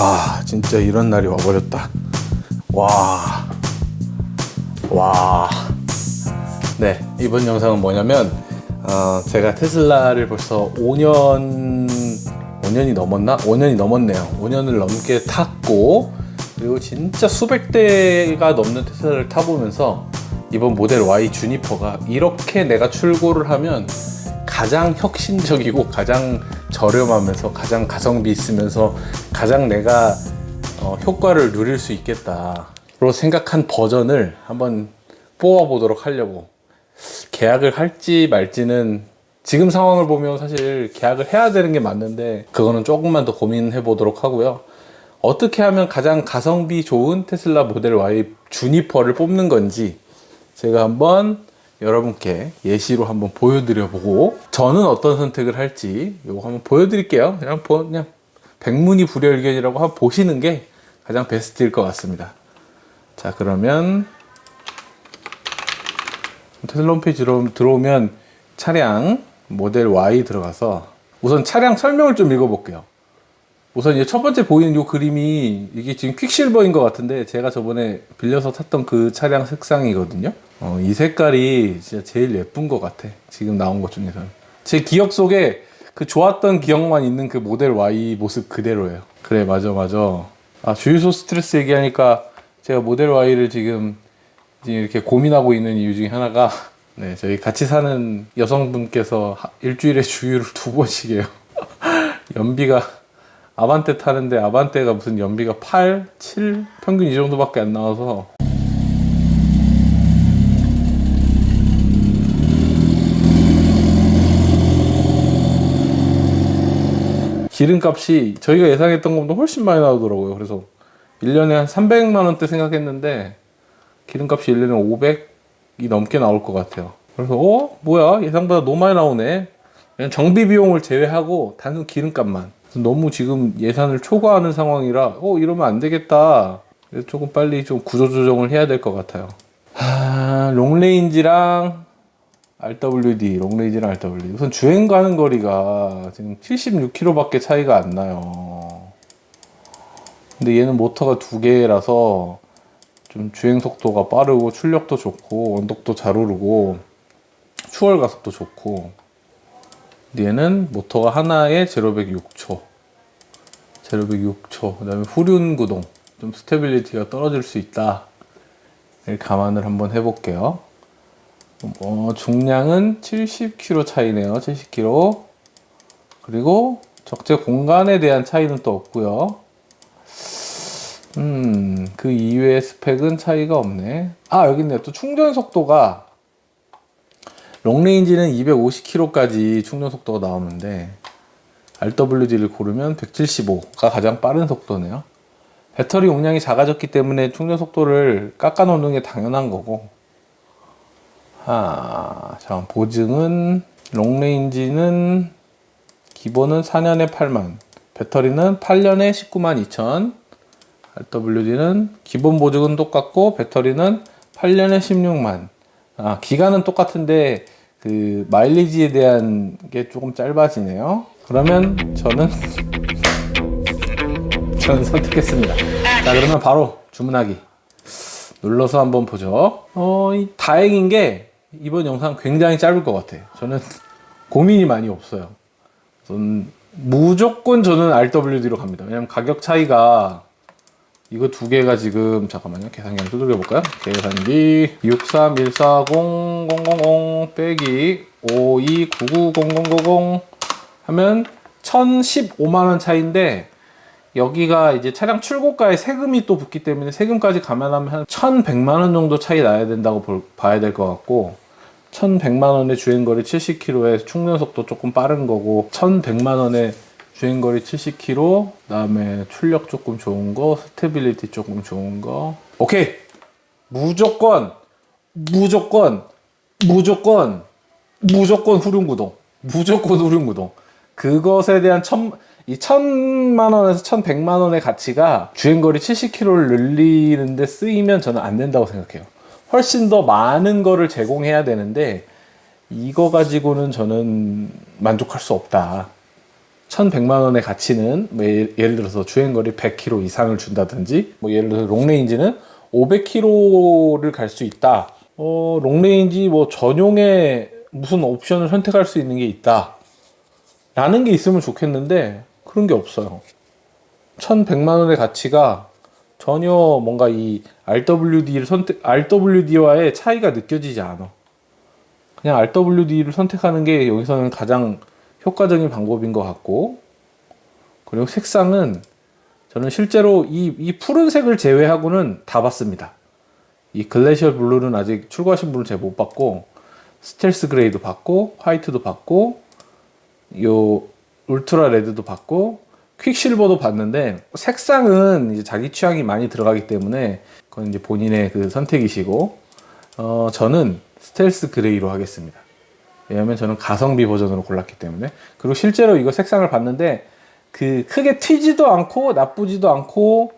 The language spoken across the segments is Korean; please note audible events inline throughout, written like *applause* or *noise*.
아 진짜 이런 날이 와버렸다 와 와. 네, 이번 영상은 뭐냐면, 어, 제가 테슬라를 벌써 5년, 5년이 넘었나? 5년이 넘었네요. 5년을 넘게 탔고, 그리고 진짜 수백 대가 넘는 테슬라를 타보면서, 이번 모델 Y 주니퍼가 이렇게 내가 출고를 하면 가장 혁신적이고 가장 저렴하면서 가장 가성비 있으면서 가장 내가 어, 효과를 누릴 수 있겠다로 생각한 버전을 한번 뽑아보도록 하려고 계약을 할지 말지는 지금 상황을 보면 사실 계약을 해야 되는 게 맞는데 그거는 조금만 더 고민해 보도록 하고요. 어떻게 하면 가장 가성비 좋은 테슬라 모델 Y 주니퍼를 뽑는 건지 제가 한번 여러분께 예시로 한번 보여드려 보고 저는 어떤 선택을 할지 이거 한번 보여드릴게요. 그냥 보, 그냥 백문이 불여일견이라고 한번 보시는 게 가장 베스트일 것 같습니다. 자 그러면 테슬라 홈페이지 들어- 들어오면 차량 모델 Y 들어가서 우선 차량 설명을 좀 읽어볼게요. 우선 이제 첫 번째 보이는 이 그림이 이게 지금 퀵실버인 것 같은데 제가 저번에 빌려서 탔던 그 차량 색상이거든요. 어, 이 색깔이 진짜 제일 예쁜 것 같아. 지금 나온 것 중에서는. 제 기억 속에 그 좋았던 기억만 있는 그 모델 Y 모습 그대로예요. 그래, 맞아, 맞아. 아, 주유소 스트레스 얘기하니까 제가 모델 Y를 지금 이렇게 고민하고 있는 이유 중에 하나가 *laughs* 네, 저희 같이 사는 여성분께서 하- 일주일에 주유를 두 번씩 해요. *laughs* 연비가 아반떼 타는데 아반떼가 무슨 연비가 8, 7 평균 이 정도밖에 안 나와서 기름값이 저희가 예상했던 것보다 훨씬 많이 나오더라고요. 그래서 1년에 한 300만 원대 생각했는데 기름값이 1년에 500이 넘게 나올 것 같아요. 그래서 어 뭐야 예상보다 너무 많이 나오네. 그냥 정비 비용을 제외하고 단순 기름값만. 너무 지금 예산을 초과하는 상황이라 어 이러면 안 되겠다. 그래서 조금 빨리 좀 구조 조정을 해야 될 것 같아요. 하, 롱레인지랑 RWD, 롱레인지랑 RWD. 우선 주행 가는 거리가 지금 76km밖에 차이가 안 나요. 근데 얘는 모터가 두 개라서 좀 주행 속도가 빠르고 출력도 좋고 원독도 잘 오르고 추월 가속도 좋고 얘는 모터가 하나에 0-100 6초 0-100 6초 그 다음에 후륜 구동 좀 스테빌리티가 떨어질 수 있다 를 감안을 한번 해볼게요 어, 중량은 70kg 차이네요 70kg 그리고 적재 공간에 대한 차이는 또 없고요 음, 그 이외의 스펙은 차이가 없네. 아, 여기 있네. 또 충전 속도가 롱레인지는 250km까지 충전 속도가 나오는데 RWD를 고르면 175가 가장 빠른 속도네요. 배터리 용량이 작아졌기 때문에 충전 속도를 깎아 놓는 게 당연한 거고. 아, 자, 보증은 롱레인지는 기본은 4년에 8만, 배터리는 8년에 19만 2천, RWD는 기본 보증은 똑같고 배터리는 8년에 16만. 아, 기간은 똑같은데 그 마일리지에 대한 게 조금 짧아지네요. 그러면 저는 *laughs* 저는 선택했습니다. 자, 그러면 바로 주문하기 눌러서 한번 보죠. 어, 이 다행인 게 이번 영상 굉장히 짧을 것 같아요. 저는 *laughs* 고민이 많이 없어요. 저는 무조건 저는 RWD로 갑니다. 왜냐면 가격 차이가 이거 두 개가 지금 잠깐만요 계산기 한번 두들겨 볼까요? 계산기 6314000 빼기 52990000 하면 1015만 원 차인데 여기가 이제 차량 출고가에 세금이 또 붙기 때문에 세금까지 감안하면 한 1100만 원 정도 차이 나야 된다고 볼, 봐야 될 것 같고 1100만 원의 주행거리 70km에 충전 속도 조금 빠른 거고 1100만 원의 주행거리 70km, 그다음에 출력 조금 좋은 거, 스테빌리티 조금 좋은 거. 오케이. 무조건 무조건 무조건 무조건 후륜구동. 무조건 후륜구동. 그것에 대한 천, 이 천만 원에서 천백만 원의 가치가 주행거리 70km를 늘리는데 쓰이면 저는 안 된다고 생각해요. 훨씬 더 많은 거를 제공해야 되는데 이거 가지고는 저는 만족할 수 없다. 1100만 원의 가치는 뭐 예- 예를 들어서 주행거리 100km 이상을 준다든지 뭐 예를 들어서 롱레인지는 500km를 갈 수 있다. 어, 롱레인지 뭐 전용의 무슨 옵션을 선택할 수 있는 게 있다. 라는 게 있으면 좋겠는데 그런 게 없어요. 1100만 원의 가치가 전혀 뭔가 이 RWD를 선택 RWD와의 차이가 느껴지지 않아. 그냥 RWD를 선택하는 게 여기서는 가장 효과적인 방법인 것 같고 그리고 색상은 저는 실제로 이, 이 푸른색을 제외하고는 다 봤습니다. 이 글래시어 블루는 아직 출고하신 분을 제가 못 봤고 스텔스 그레이도 봤고 화이트도 봤고 요 울트라 레드도 봤고 퀵실버도 봤는데 색상은 이제 자기 취향이 많이 들어가기 때문에 그건 이제 본인의 그 선택이시고 어 저는 스텔스 그레이로 하겠습니다. 왜냐면 저는 가성비 버전으로 골랐기 때문에. 그리고 실제로 이거 색상을 봤는데 그 크게 튀지도 않고 나쁘지도 않고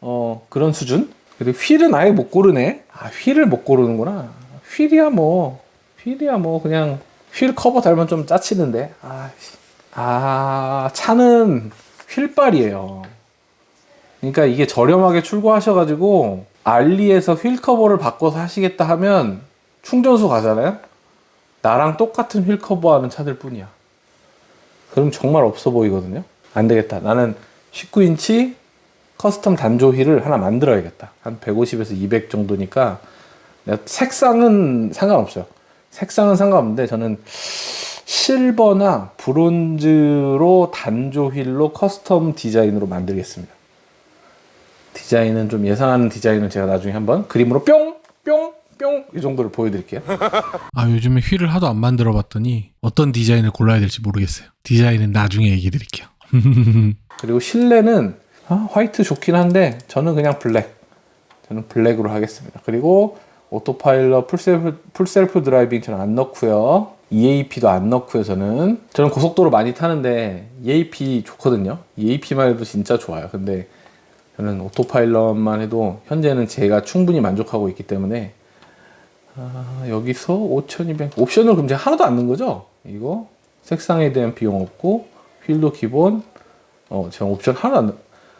어 그런 수준? 그리고 휠은 아예 못 고르네. 아 휠을 못 고르는구나. 휠이야 뭐. 휠이야 뭐 그냥 휠 커버 달면 좀 짜치는데 아, 씨. 아 차는 휠빨이에요 그러니까 이게 저렴하게 출고하셔가지고 알리에서 휠 커버를 바꿔서 하시겠다 하면 충전소 가잖아요 나랑 똑같은 휠 커버하는 차들 뿐이야. 그럼 정말 없어 보이거든요. 안 되겠다. 나는 19인치 커스텀 단조 휠을 하나 만들어야겠다. 한 150에서 200 정도니까 색상은 상관없어요. 색상은 상관없는데 저는 실버나 브론즈로 단조 휠로 커스텀 디자인으로 만들겠습니다. 디자인은 좀 예상하는 디자인을 제가 나중에 한번 그림으로 뿅! 뿅! 뿅! 이 정도를 보여드릴게요. 아 요즘에 휠을 하도 안 만들어 봤더니 어떤 디자인을 골라야 될지 모르겠어요. 디자인은 나중에 얘기 드릴게요. *laughs* 그리고 실내는 아, 화이트 좋긴 한데 저는 그냥 블랙. 저는 블랙으로 하겠습니다. 그리고 오토파일럿 풀셀프, 풀셀프 드라이빙 저는 안 넣고요. EAP도 안 넣고요. 저는 저는 고속도로 많이 타는데 EAP 좋거든요. EAP만 해도 진짜 좋아요. 근데 저는 오토파일럿만 해도 현재는 제가 충분히 만족하고 있기 때문에 아, 여기서 5,200 옵션을 그럼 제가 하나도 안 넣은 거죠? 이거 색상에 대한 비용 없고 휠도 기본 어, 제가 옵션 하나 안, 넣-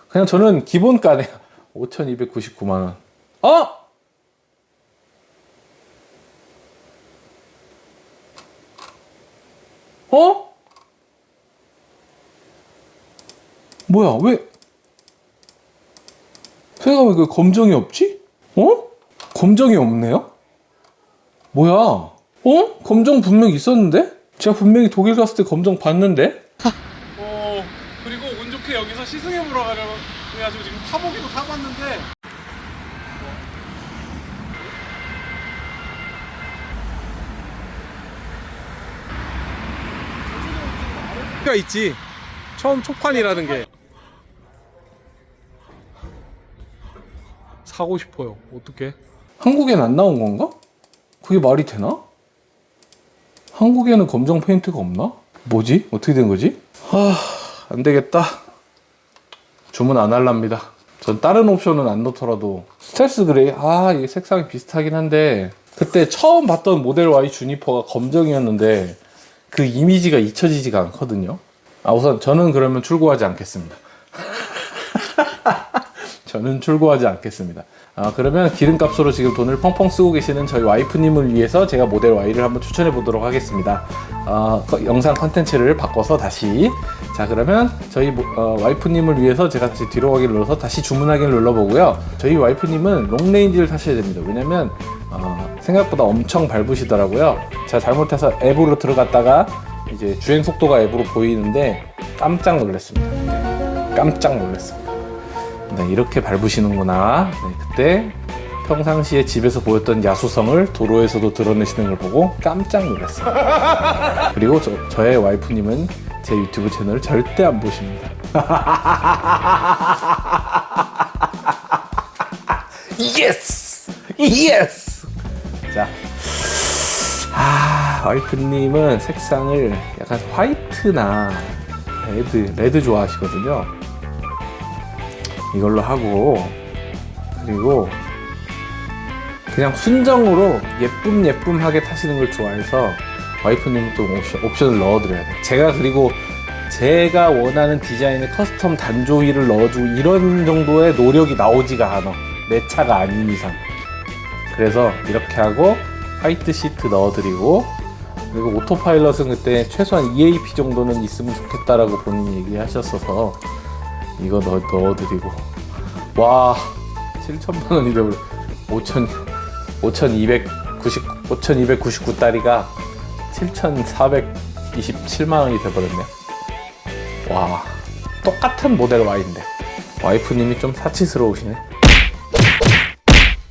그냥 저는 기본가네. 5,299만원. 어? 어? 뭐야, 왜? 제가 왜그 검정이 없지? 어? 검정이 없네요? 뭐야? 어? 검정 분명 있었는데? 제가 분명히 독일 갔을 때 검정 봤는데? 어 그리고 운 좋게 여기서 시승해 보러 가려고 그래가지고 지금 타보기도 타봤는데 가 있지 처음 초판이라는 게 사고 싶어요 어떻게 한국엔 안 나온 건가? 그게 말이 되나? 한국에는 검정 페인트가 없나? 뭐지? 어떻게 된 거지? 아, 안 되겠다. 주문 안 할랍니다. 전 다른 옵션은 안 넣더라도 스텔스 그레이 아 이게 색상이 비슷하긴 한데 그때 처음 봤던 모델 Y 주니퍼가 검정이었는데 그 이미지가 잊혀지지가 않거든요. 아 우선 저는 그러면 출고하지 않겠습니다. *laughs* 저는 출고하지 않겠습니다. 아, 그러면 기름값으로 지금 돈을 펑펑 쓰고 계시는 저희 와이프님을 위해서 제가 모델 Y를 한번 추천해 보도록 하겠습니다. 아, 거- 영상 컨텐츠를 바꿔서 다시. 자, 그러면 저희 모- 어, 와이프님을 위해서 제가 다시 뒤로 가기를 눌러서 다시 주문하기를 눌러보고요. 저희 와이프님은 롱레인지를 타셔야 됩니다. 왜냐면 어, 생각보다 엄청 밟으시더라고요. 제가 잘못해서 앱으로 들어갔다가 이제 주행 속도가 앱으로 보이는데 깜짝 놀랐습니다. 네, 깜짝 놀랐습니다. 네, 이렇게 밟으시는구나. 네, 그때 평상시에 집에서 보였던 야수성을 도로에서도 드러내시는 걸 보고 깜짝 놀랐어요. 그리고 저, 저의 와이프님은 제 유튜브 채널을 절대 안 보십니다. *laughs* 예스! 예스! 자. 아, 와이프님은 색상을 약간 화이트나 레드, 레드 좋아하시거든요. 이걸로 하고 그리고 그냥 순정으로 예쁨 예쁨하게 타시는 걸 좋아해서 와이프님은 또 옵션, 옵션을 넣어드려야 돼요. 제가 그리고 제가 원하는 디자인의 커스텀 단조이를 넣어주고 이런 정도의 노력이 나오지가 않아. 내 차가 아닌 이상. 그래서 이렇게 하고 화이트 시트 넣어드리고 그리고 오토파일럿은 그때 최소한 EAP 정도는 있으면 좋겠다라고 본인 얘기하셨어서 이거 넣, 넣어드리고 와 7천만 원이 되버려 5천 5,290 5,299달이가 7,427만 원이 돼버렸네. 와 똑같은 모델 Y인데 와이프님이 좀 사치스러우시네.